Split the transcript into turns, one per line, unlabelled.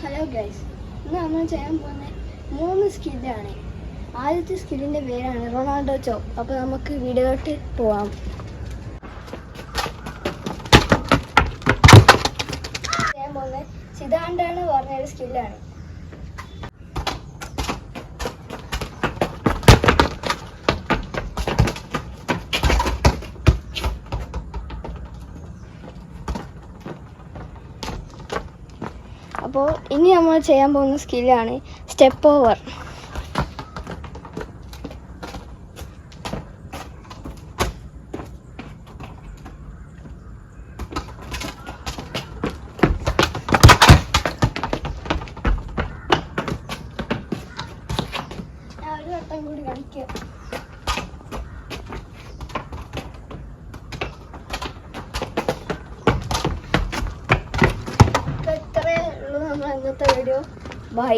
Hello guys ഇന്ന് നമ്മൾ ചെയ്യാൻ പോകുന്ന മൂന്ന് സ്കില്ലാണ് ആദ്യത്തെ സ്കില്ലിന്റെ പേരാണ് റൊണാൾഡോ ചോ. അപ്പോൾ നമുക്ക് വീഡിയോട്ട് പോവാം. ചെയ്യാൻ പോകുന്നത് സിതാണ്ടാണ് പറഞ്ഞൊരു സ്കില്ലാണ് അപ്പോൾ ഇനി നമ്മൾ ചെയ്യാൻ പോകുന്ന സ്കില്ലാണ് സ്റ്റെപ്പ് ഓവർ ഒരു വട്ടം കൂടി കളിക്കാം ഇന്നത്തെ വീഡിയോ ബൈ